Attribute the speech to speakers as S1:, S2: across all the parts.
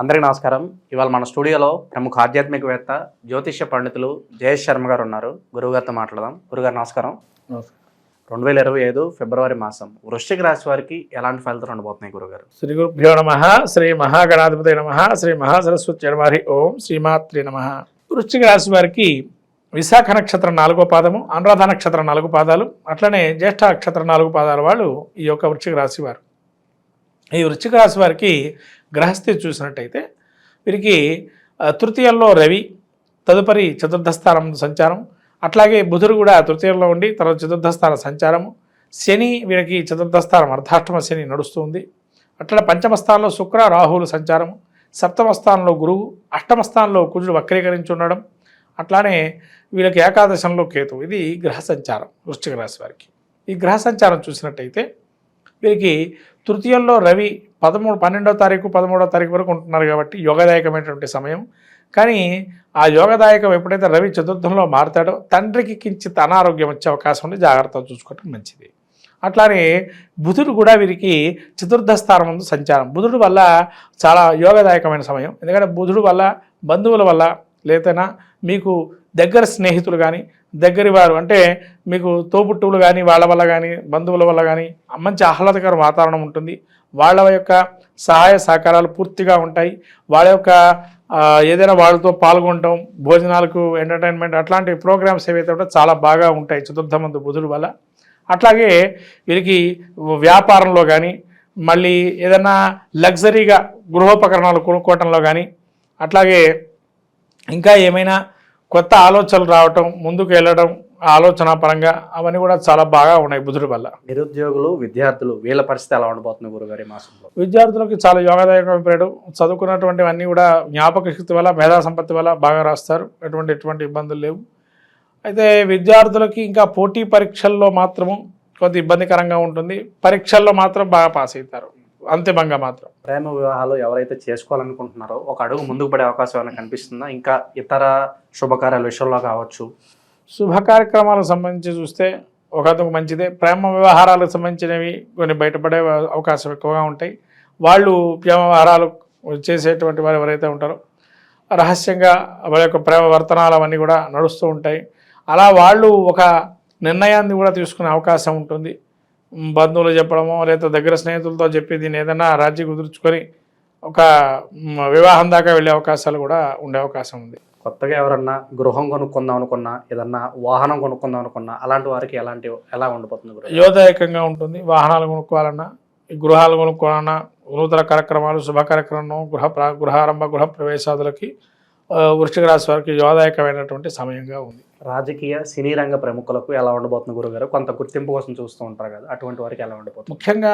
S1: అందరికీ నమస్కారం. ఇవాళ మన స్టూడియోలో ప్రముఖ ఆధ్యాత్మికవేత్త జ్యోతిష్య పండితులు జయేష్ శర్మ గారు ఉన్నారు. గురువుగారితో మాట్లాడదాం. గురుగారు నమస్కారం. రెండు వేల ఇరవై ఐదు ఫిబ్రవరి మాసం వృశ్చిక రాశి వారికి ఎలాంటి ఫలితాలు ఉండబోతున్నాయి గురుగారు
S2: శ్రీ గురుభ్యో నమ శ్రీ మహాగణాధిపతి నమ శ్రీ మహాసరస్వతి నమహరి ఓం శ్రీమాత్రి నమ. వృశ్చిక రాశి వారికి విశాఖ నక్షత్రం నాలుగో పాదము అనురాధ నక్షత్రం నాలుగు పాదాలు అట్లనే జ్యేష్ఠ నక్షత్రం నాలుగు పాదాల వాళ్ళు ఈ యొక్క వృశ్చిక రాశి వారు. ఈ వృశ్చిక రాశి వారికి గ్రహస్థితి చూసినట్టయితే వీరికి తృతీయంలో రవి తదుపరి చతుర్థ స్థానం సంచారం అట్లాగే బుధుడు కూడా తృతీయంలో ఉండి తర్వాత చతుర్థ స్థాన సంచారము. శని వీరికి చతుర్థ స్థానం అర్ధాష్టమ శని నడుస్తుంది. అట్లా పంచమ స్థానంలో శుక్ర రాహువులు సంచారం సప్తమ స్థానంలో గురువు అష్టమ స్థానంలో కుజుడు వక్రీకరించి ఉండడం. అట్లానే వీళ్ళకి ఏకాదశంలో కేతు ఇది గ్రహ సంచారం వృశ్చిక రాశి వారికి. ఈ గ్రహ సంచారం చూసినట్టయితే వీరికి తృతీయంలో రవి పదమూడు పన్నెండవ తారీఖు పదమూడవ తారీఖు వరకు ఉంటున్నారు కాబట్టి యోగదాయకమైనటువంటి సమయం. కానీ ఆ యోగదాయకం ఎప్పుడైతే రవి చతుర్థంలో మారుతాడో తండ్రికి కించిత్ అనారోగ్యం వచ్చే అవకాశం ఉంది జాగ్రత్తగా చూసుకోవటం మంచిది. అట్లానే బుధుడు కూడా వీరికి చతుర్థ స్థానం ముందు సంచారం. బుధుడు వల్ల చాలా యోగదాయకమైన సమయం. ఎందుకంటే బుధుడు వల్ల బంధువుల వల్ల లేదైనా మీకు దగ్గర స్నేహితులు కానీ దగ్గరి వారు అంటే మీకు తోబుట్టువులు కానీ వాళ్ళ వల్ల కానీ బంధువుల వల్ల కానీ మంచి ఆహ్లాదకర వాతావరణం ఉంటుంది. వాళ్ళ యొక్క సహాయ సహకారాలు పూర్తిగా ఉంటాయి. వాళ్ళ యొక్క ఏదైనా వాళ్ళతో పాల్గొనటం భోజనాలకు ఎంటర్టైన్మెంట్ అట్లాంటి ప్రోగ్రామ్స్ ఏవైతే ఉంటాయో చాలా బాగా ఉంటాయి చతుర్థమందు బుధుడు వల్ల. అట్లాగే వీరికి వ్యాపారంలో కానీ మళ్ళీ ఏదైనా లగ్జరీగా గృహోపకరణాలు కొనుక్కోవటంలో కానీ అట్లాగే ఇంకా ఏమైనా కొత్త ఆలోచనలు రావటం ముందుకు వెళ్ళడం ఆలోచన పరంగా అవన్నీ కూడా చాలా బాగా ఉన్నాయి బుధుడి వల్ల.
S1: నిరుద్యోగులు విద్యార్థులు వీళ్ళ పరిస్థితి ఎలా ఉండబోతుంది గురుగారు మాసంలో?
S2: విద్యార్థులకు చాలా యోగదాయకమైన పీరియడ్ చదువుకున్నటువంటివన్నీ కూడా జ్ఞాపక శక్తి వల్ల మేధా సంపత్తి వల్ల బాగా రాస్తారు. ఎటువంటి ఎటువంటి ఇబ్బందులు లేవు. అయితే విద్యార్థులకి ఇంకా పోటీ పరీక్షల్లో మాత్రము కొంత ఇబ్బందికరంగా ఉంటుంది. పరీక్షల్లో మాత్రం బాగా పాస్ అవుతారు. అంతిమంగా మాత్రం.
S1: ప్రేమ వివాహాలు ఎవరైతే చేసుకోవాలనుకుంటున్నారో ఒక అడుగు ముందుకు పడే అవకాశం ఏమైనా కనిపిస్తుందా? ఇంకా ఇతర శుభకార్యాల విషయంలో కావచ్చు
S2: శుభ కార్యక్రమాలకు సంబంధించి చూస్తే ఒక మంచిదే. ప్రేమ వ్యవహారాలకు సంబంధించినవి కొన్ని బయటపడే అవకాశం ఎక్కువగా ఉంటాయి. వాళ్ళు ప్రేమ వ్యవహారాలు చేసేటువంటి వారు ఎవరైతే ఉంటారో రహస్యంగా వారి యొక్క ప్రేమ వర్తనాలు అవన్నీ కూడా నడుస్తూ ఉంటాయి. అలా వాళ్ళు ఒక నిర్ణయాన్ని కూడా తీసుకునే అవకాశం ఉంటుంది. బంధువులు చెప్పడమో లేదా దగ్గర స్నేహితులతో చెప్పి దీన్ని ఏదైనా రాజీ కుదుర్చుకొని ఒక వివాహం దాకా వెళ్ళే అవకాశాలు కూడా ఉండే అవకాశం ఉంది.
S1: కొత్తగా ఎవరన్నా గృహం కొనుక్కుందాం అనుకున్నా ఏదన్నా వాహనం కొనుక్కుందాం అనుకున్నా అలాంటి వారికి ఎలాంటి ఎలా ఉండబోతుంది గురుగారు
S2: యోదాయకంగా ఉంటుంది. వాహనాలు కొనుక్కోవాలన్నా గృహాలు కొనుక్కోవాలన్నా నూతన కార్యక్రమాలు శుభ కార్యక్రమం గృహ గృహారంభ గృహ ప్రవేశాదులకి వృశ్చిక రాశి వారికి యోదాయకమైనటువంటి సమయంగా ఉంది.
S1: రాజకీయ సినీ రంగ ప్రముఖులకు ఎలా ఉండబోతుంది గురుగారు? కొంత గుర్తింపు కోసం చూస్తూ ఉంటారు కదా అటువంటి వారికి ఎలా ఉండబోతుంది?
S2: ముఖ్యంగా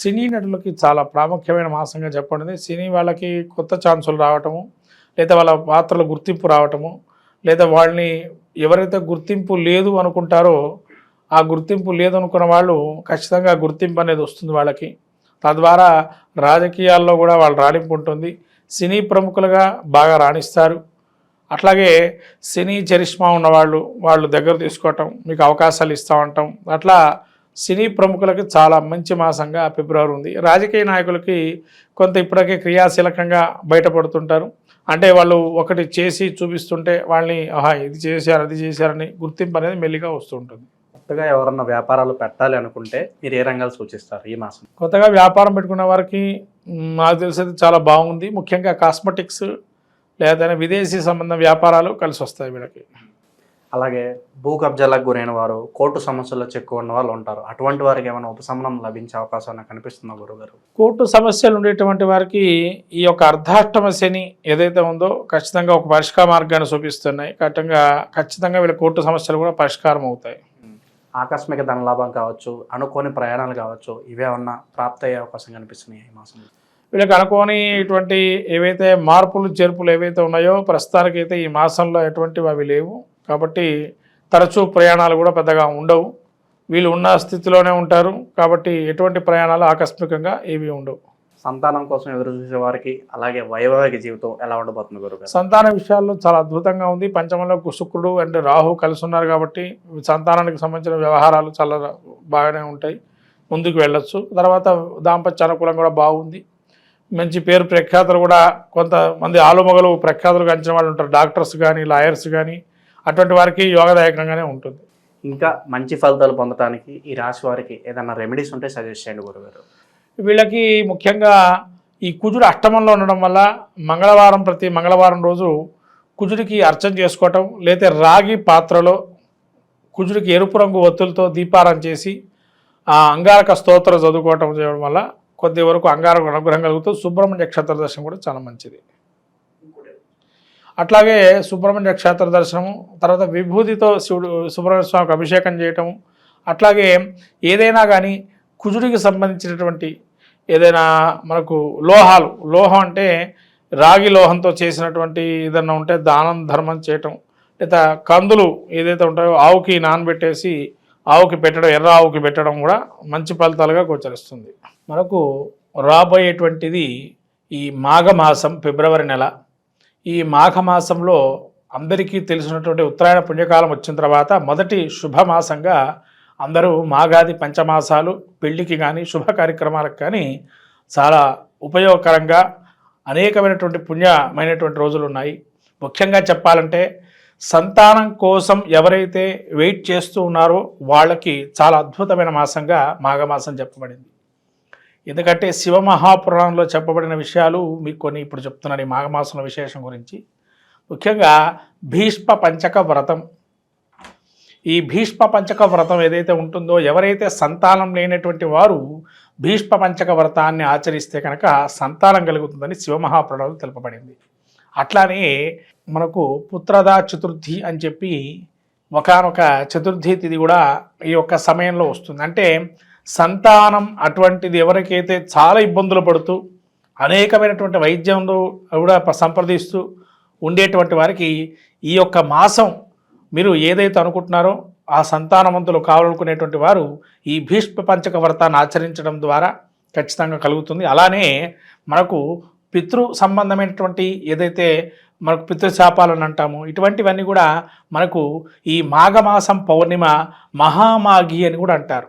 S2: సినీ నటులకి చాలా ప్రాముఖ్యమైన మాసంగా చెప్పండి సినీ వాళ్ళకి కొత్త ఛాన్సులు రావటము లేదా వాళ్ళ పాత్రల గుర్తింపు రావటము లేదా వాళ్ళని ఎవరైతే గుర్తింపు లేదు అనుకుంటారో ఆ గుర్తింపు లేదు అనుకున్న వాళ్ళు ఖచ్చితంగా గుర్తింపు అనేది వస్తుంది వాళ్ళకి. తద్వారా రాజకీయాల్లో కూడా వాళ్ళు రాణింపు ఉంటుంది. సినీ ప్రముఖులుగా బాగా రాణిస్తారు. అట్లాగే సినీ చరిష్మా ఉన్నవాళ్ళు వాళ్ళు దగ్గర తీసుకోవటం మీకు అవకాశాలు ఇస్తూ ఉంటాం అట్లా సినీ ప్రముఖులకి చాలా మంచి మాసంగా ఫిబ్రవరి ఉంది. రాజకీయ నాయకులకి కొంత ఇప్పటికే క్రియాశీలకంగా బయటపడుతుంటారు. అంటే వాళ్ళు ఒకటి చేసి చూపిస్తుంటే వాళ్ళని ఆహా ఇది చేశారు అది చేశారని గుర్తింపు అనేది మెల్లిగా వస్తుంటుంది
S1: కొత్తగా ఎవరన్నా వ్యాపారాలు పెట్టాలి అనుకుంటే మీరు ఏ రంగాలు సూచిస్తారు ఈ మాసం?
S2: కొత్తగా వ్యాపారం పెట్టుకున్న వారికి నాకు తెలిసేది చాలా బాగుంది. ముఖ్యంగా కాస్మెటిక్స్ లేదా విదేశీ సంబంధ వ్యాపారాలు కలిసి వస్తాయి వీళ్ళకి.
S1: అలాగే భూ కబ్జాలకు గురైన వారు కోర్టు సమస్యల్లో చిక్కు ఉన్న వాళ్ళు ఉంటారు. అటువంటి వారికి ఏమైనా ఉపశమనం లభించే అవకాశం నాకు కనిపిస్తుందా గురుగారు?
S2: కోర్టు సమస్యలు ఉండేటువంటి వారికి ఈ యొక్క అర్ధాష్టమ శని ఏదైతే ఉందో ఖచ్చితంగా ఒక పరిష్కార మార్గాన్ని చూపిస్తున్నాయి. ఖచ్చితంగా ఖచ్చితంగా వీళ్ళ కోర్టు సమస్యలు కూడా పరిష్కారం అవుతాయి.
S1: ఆకస్మిక ధనలాభం కావచ్చు అనుకోని ప్రయాణాలు కావచ్చు ఇవేమన్నా ప్రాప్తి అయ్యే అవకాశం కనిపిస్తున్నాయి ఈ మాసంలో?
S2: వీళ్ళకి అనుకోని ఇటువంటి ఏవైతే మార్పులు చేర్పులు ఏవైతే ఉన్నాయో ప్రస్తుతానికైతే ఈ మాసంలో ఎటువంటివి అవి లేవు. కాబట్టి తరచూ ప్రయాణాలు కూడా పెద్దగా ఉండవు. వీళ్ళు ఉన్న స్థితిలోనే ఉంటారు. కాబట్టి ఎటువంటి ప్రయాణాలు ఆకస్మికంగా ఏవి ఉండవు.
S1: సంతానం కోసం ఎదురు చూసే వారికి అలాగే వైవాహిక జీవితం ఎలా ఉండబోతుంది గురుగారు
S2: సంతాన విషయాల్లో చాలా అద్భుతంగా ఉంది. పంచమంలో శుక్రుడు అండ్ రాహు కలిసి ఉన్నారు కాబట్టి సంతానానికి సంబంధించిన వ్యవహారాలు చాలా బాగానే ఉంటాయి. ముందుకు వెళ్ళొచ్చు. తర్వాత దాంపత్య అనుకూలం కూడా బాగుంది. మంచి పేరు ప్రఖ్యాతులు కూడా కొంతమంది ఆలుమగలు ప్రఖ్యాతులు గంచిన వాళ్ళు ఉంటారు. డాక్టర్స్ కానీ లాయర్స్ కానీ అటువంటి వారికి యోగదాయకంగానే ఉంటుంది.
S1: ఇంకా మంచి ఫలితాలు పొందడానికి ఈ రాశి వారికి ఏదైనా రెమెడీస్ ఉంటే సజెస్ట్ చేయండి గురుగారు.
S2: వీళ్ళకి ముఖ్యంగా ఈ కుజుడు అష్టమంలో ఉండడం వల్ల మంగళవారం ప్రతి మంగళవారం రోజు కుజుడికి అర్చన చేసుకోవటం లేదా రాగి పాత్రలో కుజుడికి ఎరుపు రంగు ఒత్తులతో దీపారం చేసి ఆ అంగారక స్తోత్రం చదువుకోవటం చేయడం వల్ల కొద్ది వరకు అంగారక అనుగ్రహం కలుగుతూ సుబ్రహ్మణ్య క్షేత్ర దర్శనం కూడా చాలా మంచిది. అట్లాగే సుబ్రహ్మణ్య క్షేత్ర దర్శనము తర్వాత విభూతితో శివుడు సుబ్రహ్మణ్య స్వామికి అభిషేకం చేయటము అట్లాగే ఏదైనా కానీ కుజుడికి సంబంధించినటువంటి ఏదైనా మనకు లోహాలు లోహం అంటే రాగి లోహంతో చేసినటువంటి ఏదైనా ఉంటే దానం ధర్మం చేయటం లేదా కందులు ఏదైతే ఉంటాయో ఆవుకి నానబెట్టేసి ఆవుకి పెట్టడం ఎర్ర ఆవుకి పెట్టడం కూడా మంచి ఫలితాలుగా గోచరిస్తుంది. మనకు రాబోయేటువంటిది ఈ మాఘమాసం ఫిబ్రవరి నెల. ఈ మాఘమాసంలో అందరికీ తెలిసినటువంటి ఉత్తరాయణ పుణ్యకాలం వచ్చిన తర్వాత మొదటి శుభమాసంగా అందరూ మాఘాది పంచమాసాలు పెళ్ళికి కానీ శుభ కార్యక్రమాలకు కానీ చాలా ఉపయోగకరంగా అనేకమైనటువంటి పుణ్యమైనటువంటి రోజులు ఉన్నాయి. ముఖ్యంగా చెప్పాలంటే సంతానం కోసం ఎవరైతే వెయిట్ చేస్తూ ఉన్నారో వాళ్ళకి చాలా అద్భుతమైన మాసంగా మాఘమాసం చెప్పబడింది. ఎందుకంటే శివ మహాపురాణంలో చెప్పబడిన విషయాలు మీకు కొన్ని ఇప్పుడు చెప్తున్నాను ఈ మాఘమాసంలో విశేషం గురించి. ముఖ్యంగా భీష్మ పంచక వ్రతం. ఈ భీష్మ పంచక వ్రతం ఏదైతే ఉంటుందో ఎవరైతే సంతానం లేనటువంటి వారు భీష్మ పంచక వ్రతాన్ని ఆచరిస్తే కనుక సంతానం కలుగుతుందని శివమహాపురాణంలో తెలుపబడింది. అట్లానే మనకు పుత్రదా చతుర్థి అని చెప్పి ఒకనొక చతుర్థి తిథి కూడా ఈ యొక్క సమయంలో వస్తుంది. అంటే సంతానం అటువంటిది ఎవరికైతే చాలా ఇబ్బందులు పడుతూ అనేకమైనటువంటి వైద్యంలో కూడా సంప్రదిస్తూ ఉండేటువంటి వారికి ఈ యొక్క మాసం మీరు ఏదైతే అనుకుంటున్నారో ఆ సంతానవంతులు కావాలనుకునేటువంటి వారు ఈ భీష్మ పంచక వ్రతాన్ని ఆచరించడం ద్వారా ఖచ్చితంగా కలుగుతుంది. అలానే మనకు పితృ సంబంధమైనటువంటి ఏదైతే మనకు పితృశాపాలని అంటాము ఇటువంటివన్నీ కూడా మనకు ఈ మాఘమాసం పౌర్ణిమ మహామాఘి అని కూడా అంటారు.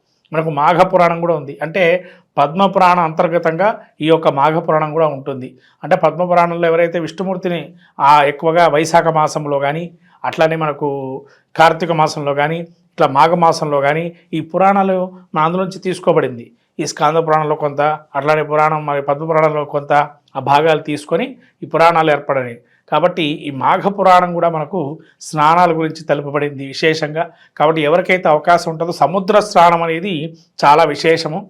S2: మనకు మాఘ పురాణం కూడా ఉంది. అంటే పద్మ పురాణం అంతర్గతంగా ఈ యొక్క మాఘ పురాణం కూడా ఉంటుంది. అంటే పద్మ పురాణంలో ఎవరైతే విష్ణుమూర్తిని ఆ ఎక్కువగా వైశాఖ మాసంలో కానీ అట్లానే మనకు కార్తీక మాసంలో కానీ ఇట్లా మాఘ మాసంలో కానీ ఈ పురాణాలు మన అందులోంచి తీసుకోబడింది. ఈ స్కాంద పురాణంలో కొంత అట్లానే పురాణం మరి పద్మ పురాణంలో కొంత ఆ భాగాలు తీసుకొని ఈ పురాణాలు ఏర్పడని కాబట్టి ఈ మాఘ పురాణం కూడా మనకు స్నానాల గురించి తెలుపబడింది విశేషంగా. కాబట్టి ఎవరికైతే అవకాశం ఉంటుందో సముద్ర స్నానం అనేది చాలా విశేషము.